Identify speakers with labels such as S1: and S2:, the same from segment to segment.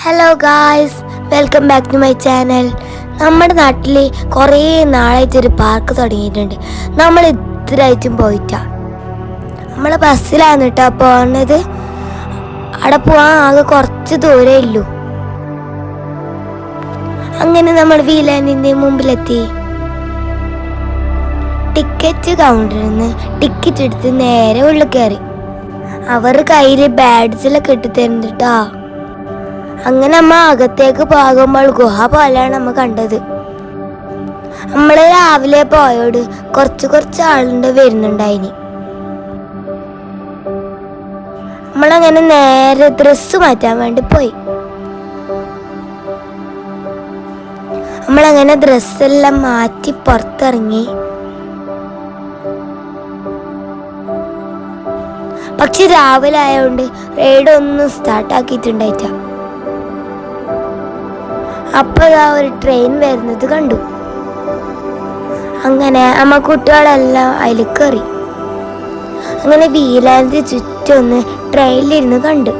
S1: Hello guys welcome back to my channel നമ്മുടെ നാട്ടിൽ കുറേ നാളായിട്ട് ഒരു പാർക്ക് തുടങ്ങിയിട്ടുണ്ട്. നമ്മൾ ഇത്രയായിട്ടും പോയിട്ടാ. നമ്മൾ ബസ്സിലാണ് കേട്ടോ പോകുന്നത് അവിടെ പോകാൻ ആകെ കുറച്ച് ദൂരേ ഉള്ളൂ. അങ്ങനെ നമ്മൾ വീലാനിന്റെ മുമ്പിലെത്തി. ടിക്കറ്റ് കൗണ്ടറിൽ നിന്ന് ടിക്കറ്റ് എടുത്ത് നേരെ ഉള്ളിൽ കയറി. അവർ കയ്യിൽ ബാഡ്സിലൊക്കെ ഇട്ട് തരുന്നുട്ടാ അങ്ങനെ അമ്മ അകത്തേക്ക് പോകുമ്പോൾ ഗുഹ പോലെയാണ് നമ്മ കണ്ടത്. നമ്മൾ രാവിലെ പോയോട് കുറച്ച് കുറച്ച് ആളുണ്ട് വരുന്നുണ്ടായിനി. നമ്മളങ്ങനെ നേരെ ഡ്രസ്സ് മാറ്റാൻ വേണ്ടി പോയി. നമ്മളങ്ങനെ ഡ്രസ്സെല്ലാം മാറ്റി പുറത്തിറങ്ങി. പക്ഷെ രാവിലെ ആയതുകൊണ്ട് റൈഡ് ഒന്നും ആക്കിയിട്ടുണ്ടായിട്ട ഒരു ട്രെയിൻ വരുന്നത് കണ്ടു. അങ്ങനെ അമ്മ കുട്ടികളെല്ലാം അതിൽ കയറി അങ്ങനെ വീലാന്റെ ചുറ്റൊന്ന് ട്രെയിനിലിരുന്ന് കണ്ടു.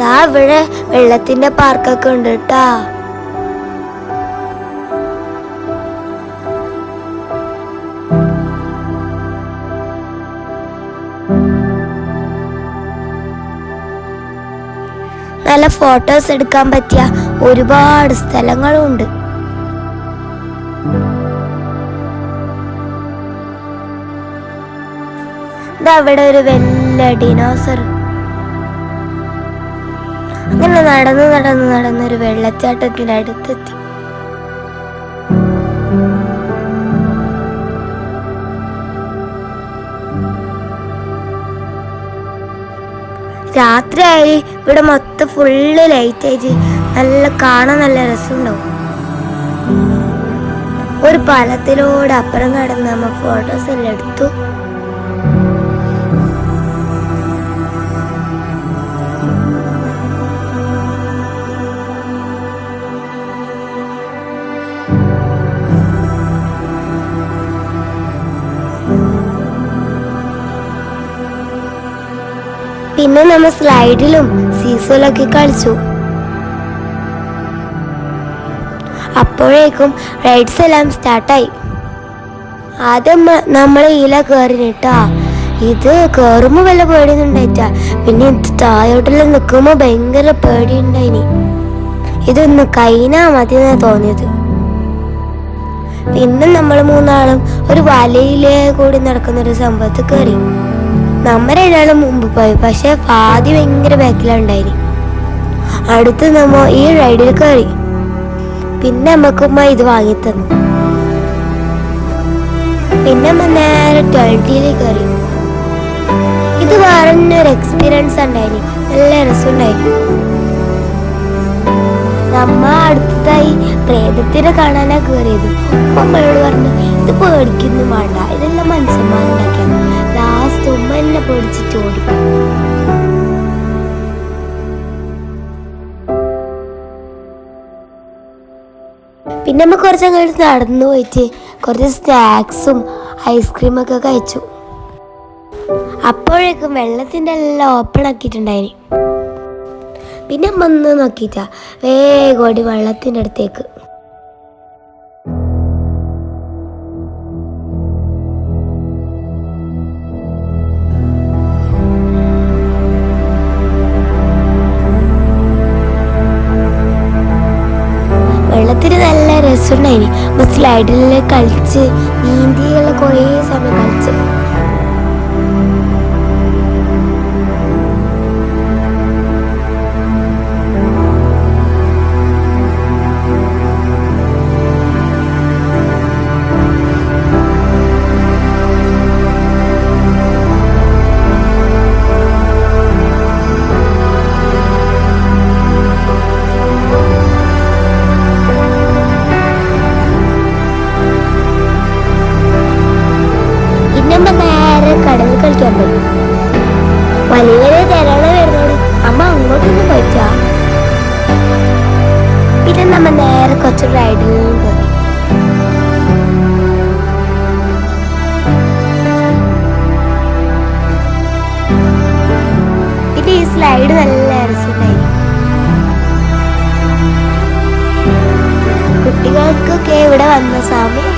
S1: ദാ ഇവിടെ വെള്ളത്തിന്റെ പാർക്കൊക്കെ ഉണ്ട് കേട്ടാ നല്ല ഫോട്ടോസ് എടുക്കാൻ പറ്റിയ ഒരുപാട് സ്ഥലങ്ങളുണ്ട്. അവിടെ ഒരു വലിയ ഡിനോസർ അങ്ങനെ നടന്ന് നടന്ന് നടന്ന് ഒരു വെള്ളച്ചാട്ടത്തിന്റെ രാത്രിയായി. ഇവിടെ മൊത്തം ഫുള്ള് ലൈറ്റ് ആയിട്ട് നല്ല കാണാൻ നല്ല രസമുണ്ടാവും. ഒരു പാലത്തിലൂടെ അപ്പുറം കടന്ന് നമ്മ ഫോട്ടോസ് എല്ലാം എടുത്തു. പിന്നെ നമ്മ സ്ലൈഡിലും സീസോലൊക്കെ കളിച്ചു. അപ്പോഴേക്കും റൈഡ്സ് എല്ലാം സ്റ്റാർട്ടായി. ആദ്യം നമ്മൾ ഇല കയറിനിട്ടാ ഇത് കയറുമ്പോ വല്ല പേടിയൊന്നുണ്ടായിട്ടാ. പിന്നെ ഇത് താഴോട്ടെല്ലാം നിൽക്കുമ്പോ ഭയങ്കര പേടിയുണ്ടായിനി. ഇതൊന്ന് കൈനാ മതി എന്നാ തോന്നിയത്. പിന്നെ നമ്മൾ മൂന്നാളും ഒരു വലയിലേ കൂടി നടക്കുന്ന ഒരു സംഭവത്ത് കയറി നമ്മ രണ്ടാളും മുമ്പ് പോയി. പക്ഷെ ഫാദി ഭയങ്കര ബാക്കിലുണ്ടായി അടുത്ത് നമ്മ ഈ റൈഡിൽ കയറി പിന്നെ അമ്മക്കുമ്മ ഇത് വാങ്ങി തന്നു. പിന്നെ നമ്മ നേരെ ട്വൽറ്റിയിൽ കയറി ഇത് ഒരു എക്സ്പീരിയൻസ് ഉണ്ടായി നല്ല രസമുണ്ടായി നമ്മ അടുത്തതായി പ്രേതത്തിനെ കാണാനാ കയറിയത് അമ്മയോട് പറഞ്ഞു ഇത് പേടിക്കുന്നു വേണ്ട. ഇതെല്ലാം മനുഷ്യന്മാരുണ്ടാക്കിയാണ്. എന്നെ പേടിച്ചിട്ട് ഓടി. പിന്നെ നമ്മൾ കുറച്ച് അങ്ങോട്ട് നടന്നു പോയിട്ട് കുറച്ച് സ്നാക്സും ഐസ്ക്രീമൊക്കെ കഴിച്ചു. അപ്പോഴേക്കും വെള്ളത്തിന്റെ എല്ലാം ഓപ്പൺ ആക്കിയിട്ടുണ്ടായിന്. പിന്നെ അമ്മ ഒന്ന് നോക്കിയിട്ടാ വേഗം ഓടി വെള്ളത്തിന്റെ അടുത്തേക്ക്. രസമുണ്ടായിനി അപ്പൊ സ്ലൈഡിൽ കളിച്ച് നീന്തിയുള്ള കുറേ സമയം കളിച്ച്. കാണിക്കാൻ പറ്റും. വലിയ വലിയ വരുന്നോട് അമ്മ അങ്ങോട്ടൊന്നും പറ്റുക പിന്നെ നമ്മ നേരെ കുറച്ച് റൈഡിൽ പിന്നെ ഈ സ്ലൈഡ് നല്ല രസമുണ്ടായി കുട്ടികൾക്കൊക്കെ ഇവിടെ വന്ന സമയം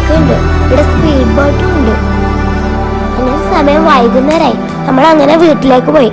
S1: ഒക്കെ ഉണ്ട് ഇവിടെ സ്പീഡ് ബോട്ടും ഉണ്ട്. അങ്ങനെ സമയം വൈകുന്നേരമായി നമ്മൾ അങ്ങനെ വീട്ടിലേക്ക് പോയി.